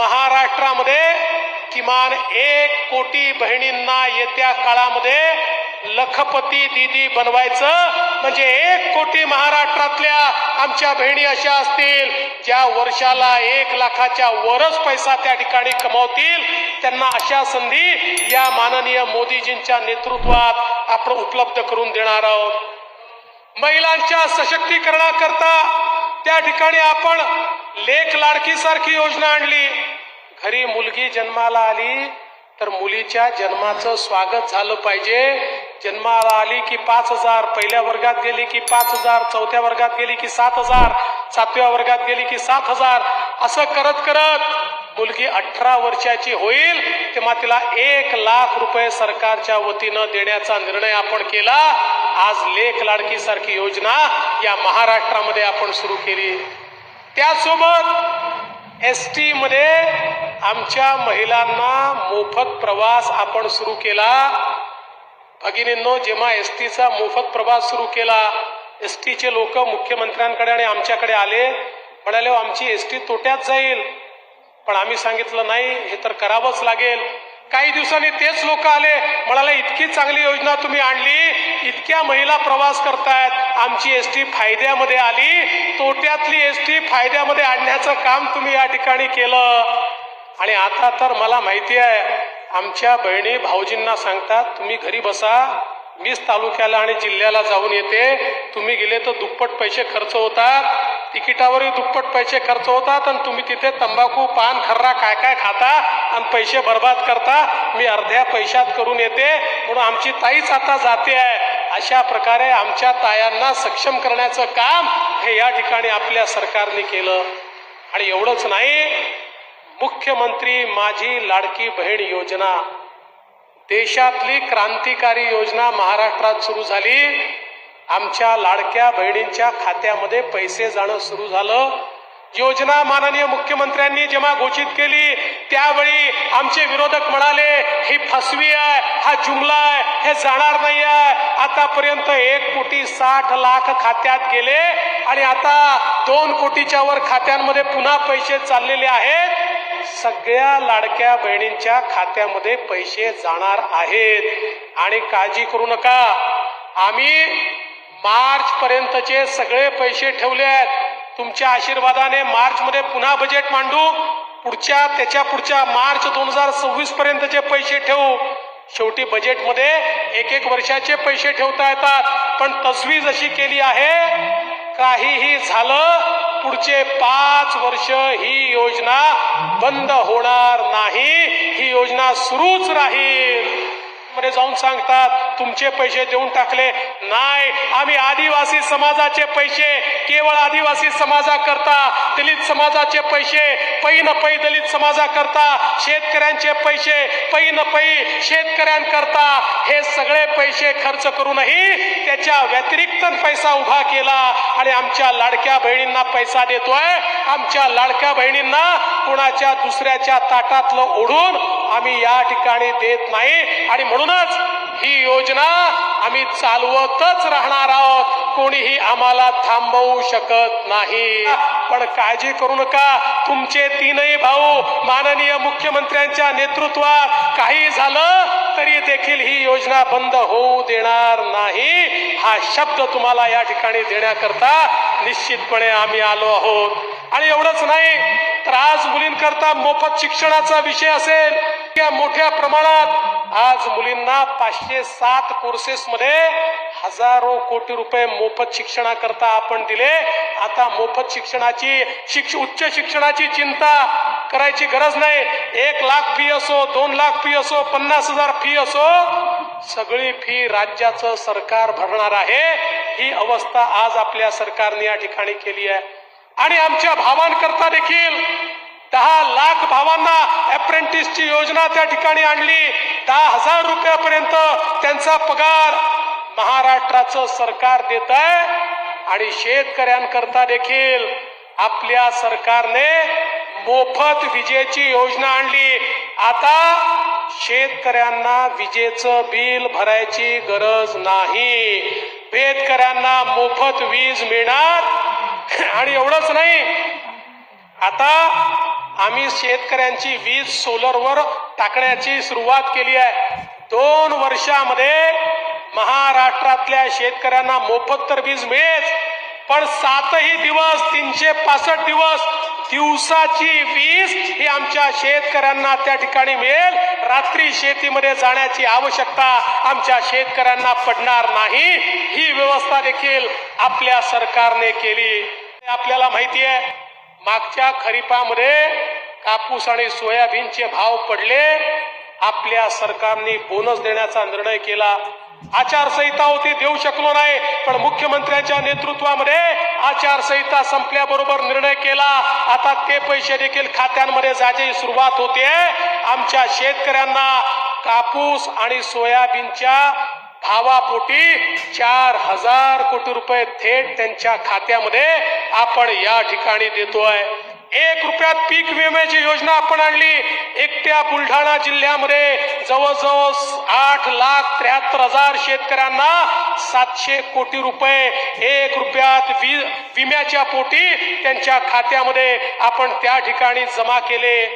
महाराष्ट्रामध्ये किमान एक कोटी बहिणींना येत्या काळामध्ये लखपती दिदी बनवायचं. म्हणजे एक कोटी महाराष्ट्रातल्या आमच्या बहिणी अशा असतील ज्या वर्षाला एक लाखाच्या वरच पैसा त्या ठिकाणी कमावतील. त्यांना अशा संधी या माननीय मोदीजींच्या नेतृत्वात आपण उपलब्ध करून देणार आहोत. महिलांच्या सशक्तीकरणाकरता त्या ठिकाणी आपण लेख लाडकीसारखी योजना आणली. घरी मुलगी जन्माला आली तर मुलीच्या जन्माचं स्वागत झालं पाहिजे. जन्माला आली की पाच हजार पहिल्या वर्गात गेली की पाच हजार चौथ्या वर्गात गेली की सात हजार सातव्या वर्गात गेली की सात हजार. असं करत करत मुलगी अठरा वर्षाची होईल तेव्हा तिला एक लाख रुपये सरकारच्या वतीनं देण्याचा निर्णय आपण केला. आज लेख लाडकी सारखी योजना या महाराष्ट्रामध्ये आपण सुरू केली. त्यासोबत एस टीमध्ये आमच्या महिलांना मोफत प्रवास आपण सुरू केला. भगिनींनो जेव्हा एस टीचा मोफत प्रवास सुरू केला एस टीचे लोक मुख्यमंत्र्यांकडे आणि आमच्याकडे आले. म्हणाले "हो, आमची एस टी तोट्यात जाईल. पण आम्ही सांगितलं नाही हे तर करावंच लागेल. काही दिवसांनी तेच लोक आले. म्हणाले इतकी चांगली योजना तुम्ही आणली इतक्या महिला प्रवास करतायत. आमची एस टी फायद्यामध्ये आली. तोट्यातली एस टी फायद्यामध्ये आणण्याचं काम तुम्ही या ठिकाणी केलं. आणि आता तर मला माहिती आहे आमच्या बहिणी भाऊजींना सांगतात तुम्ही घरी बसा मीच तालुक्याला आणि जिल्ह्याला जाऊन येते. तुम्ही गेले तर दुप्पट पैसे खर्च होतात. तिकिटावरही दुप्पट पैसे खर्च होतात आणि तुम्ही तिथे तंबाखू पान खर्रा काय काय खाता आणि पैसे बर्बाद करता. मी अर्ध्या पैशात करून येते. म्हणून आमची ताईच आता जाते आहे. अशा प्रकारे आमच्या तायांना सक्षम करण्याचं काम हे या ठिकाणी आपल्या सरकारने केलं. आणि एवढंच नाही मुख्यमंत्री माझी लाडकी बहीण योजना देशातली क्रांतिकारी योजना महाराष्ट्रात सुरू झाली. आमच्या लाडक्या बहिणींच्या खात्यामध्ये पैसे जाणं सुरू झालं. योजना माननीय मुख्यमंत्र्यांनी जेव्हा घोषित केली त्यावेळी आमचे विरोधक म्हणाले ही फसवी आहे हा जुमला आहे हे जाणार नाही आहे आतापर्यंत एक कोटी साठ लाख खात्यात गेले आणि आता दोन कोटीच्या वर खात्यांमध्ये पुन्हा पैसे चाललेले आहेत. सगळ्या लाडक्या बहिणींच्या खात्यामध्ये पैसे जाणार आहेत. आणि काळजी करू नका. आम्ही मार्च पर्यंतचे सगळे पैसे ठेवले आहेत. तुमच्या आशीर्वादाने मार्च मध्ये पुन्हा बजेट मांडू. पुढच्या त्याच्या पुढच्या मार्च दोन हजार सव्वीस पर्यंतचे पैसे ठेवू. शेवटी बजेटमध्ये एक एक वर्षाचे पैसे ठेवता येतात. पण तजवीज अशी केली आहे काहीही झालं पुढचे पाच वर्ष ही योजना बंद होणार नाही. ही योजना सुरूच राहील. मध्ये जाऊन सांगतात तुमचे पैसे देऊन टाकले नाही आम्ही आदिवासी समाजाचे पैसे केवळ आदिवासी समाजाकरता दलित समाजाचे पैसे पै न पै दलित समाजाकरता शेतकऱ्यांचे पैसे पै न पै शेतकऱ्यांकरता हे सगळे पैसे खर्च करूनही त्याच्या व्यतिरिक्त पैसा उभा केला आणि आमच्या लाडक्या बहिणींना पैसा देतोय. आमच्या लाडक्या बहिणींना कुणाच्या दुसऱ्याच्या ताटातलं ओढून आम्ही या ठिकाणी देत नाही. आणि म्हणूनच ही योजना आम्ही चालवतच राहणार आहोत. कोणीही आम्हाला थांबवू शकत नाही. पण काळजी करू नका. तुमचे तीनही भाऊ माननीय मुख्यमंत्र्यांच्या नेतृत्वात काही झालं तरी देखील ही योजना बंद होऊ देणार नाही. हा शब्द तुम्हाला या ठिकाणी देण्याकरता निश्चितपणे आम्ही आलो आहोत. आणि एवढंच नाही तर आज मुलींकरता मोफत शिक्षणाचा विषय असेल. त्या मोठ्या प्रमाणात आज मुलींना पाचशे सात कोर्सेस मध्ये हजारो कोटी रुपये मोफत शिक्षणाकरता आपण दिले. आता मोफत शिक्षणाची शिक्ष उच्च शिक्षणाची चिंता करायची गरज नाही. एक लाख फी असो दोन लाख फी असो पन्नास हजार फी असो सगळी फी राज्याचं सरकार भरणार आहे. ही अवस्था आज आपल्या सरकारने या ठिकाणी केली आहे. आणि आमच्या भावांकरता देखील दहा लाख भावांना अप्रेंटिसची योजना त्या ठिकाणी आणली. दहा हजार रुपयापर्यंत त्यांचा पगार महाराष्ट्राचं सरकार देत आहे आणि शेतकऱ्यांकरता देखील आपल्या सरकारने मोफत विजेची योजना आणली. आता शेतकऱ्यांना विजेचं बिल भरायची गरज नाही. शेतकऱ्यांना मोफत वीज मिळणार. आणि एवढंच नाही. आता आम्ही शेतकऱ्यांची वीज सोलरवर टाकण्याची सुरुवात केली आहे. दोन वर्षामध्ये महाराष्ट्रातल्या शेतकऱ्यांना मोफत तर वीज मिळेल पण सातही दिवस तीनशे पासष्ट दिवस दिवसाची वीज ही आमच्या शेतकऱ्यांना त्या ठिकाणी मिळेल. रात्री शेतीमध्ये जाण्याची आवश्यकता आमच्या शेतकऱ्यांना पडणार नाही. ही व्यवस्था देखील आपल्या सरकारने केली. आपल्याला माहिती आहे मागच्या खरीपामध्ये कापूस आणि सोयाबीनचे भाव पडले. आपल्या सरकारने बोनस देण्याचा निर्णय केला. आचारसंहिता होती देऊ शकलो नाही. पण मुख्यमंत्र्यांच्या नेतृत्वामध्ये आचारसंहिता संपल्याबरोबर निर्णय केला. आता ते पैसे देखील खात्यांमध्ये जायची सुरुवात होते. आमच्या शेतकऱ्यांना कापूस आणि सोयाबीनच्या भावापोटी चार हजार कोटी रुपये थेट त्यांच्या खात्यामध्ये आपण या ठिकाणी देतोय. एक रुपयात पीक विम्याची योजना आपण आणली. एकट्या बुलढाणा जिल्ह्यामध्ये जवळजवळ आठ लाख त्र्याहत्तर हजार शेतकऱ्यांना सातशे कोटी रुपये एक रुपयात वि विम्याच्या पोटी त्यांच्या खात्यामध्ये आपण त्या ठिकाणी जमा केले.